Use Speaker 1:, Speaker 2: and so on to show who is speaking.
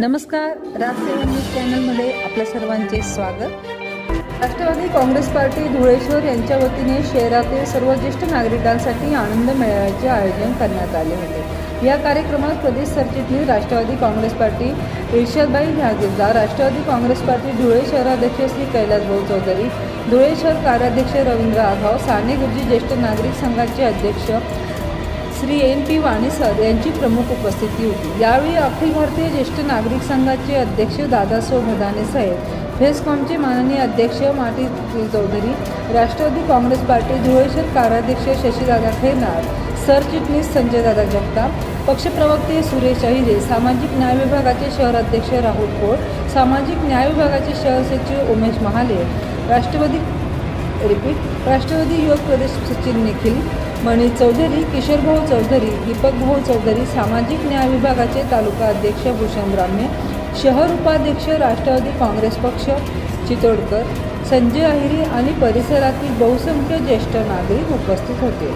Speaker 1: नमस्कार राजसेवा न्यूज चॅनलमध्ये आपल्या सर्वांचे स्वागत. राष्ट्रवादी काँग्रेस पार्टी धुळेश्वर यांच्या वतीने शहरातील सर्व ज्येष्ठ नागरिकांसाठी आनंद मेळाव्याचे आयोजन करण्यात आले होते. या कार्यक्रमात प्रदेश सरचिटणीस राष्ट्रवादी काँग्रेस पार्टी इर्षदबाई झागीरदार राष्ट्रवादी काँग्रेस पार्टी धुळे शहराध्यक्ष श्री कैलास भाऊ चौधरी धुळे शहर कार्याध्यक्ष रवींद्र आघाव साने गुरुजी ज्येष्ठ नागरिक संघाचे अध्यक्ष Shri N P Wani sir यांची प्रमुख उपस्थिती होती. यावेळी अखिल भारतीय ज्येष्ठ नागरिक संघाचे अध्यक्ष दादासो भदाने साहेब फेसकॉमचे माननीय अध्यक्ष माटी चौधरी राष्ट्रवादी काँग्रेस पार्टी धुळेश्वर कार्याध्यक्ष शशीदादा खेनार सरचिटणीस संजयदादा जगताप पक्षप्रवक्ते सुरेश अहिरे सामाजिक न्याय विभागाचे शहर अध्यक्ष राहुल कोट सामाजिक न्याय विभागाचे शहर सचिव उमेश महाले राष्ट्रवादी रिपीट राष्ट्रवादी युवक प्रदेश सचिव निखिल मणि चौधरी किशोरभाऊ चौधरी दीपकभाऊ चौधरी सामाजिक न्याय विभागाचे तालुका अध्यक्ष भूषण ब्राह्मे शहर उपाध्यक्ष राष्ट्रवादी काँग्रेस पक्ष चितोडकर संजय अहिरी आणि परिसरातील बहुसंख्य ज्येष्ठ नागरिक उपस्थित होते.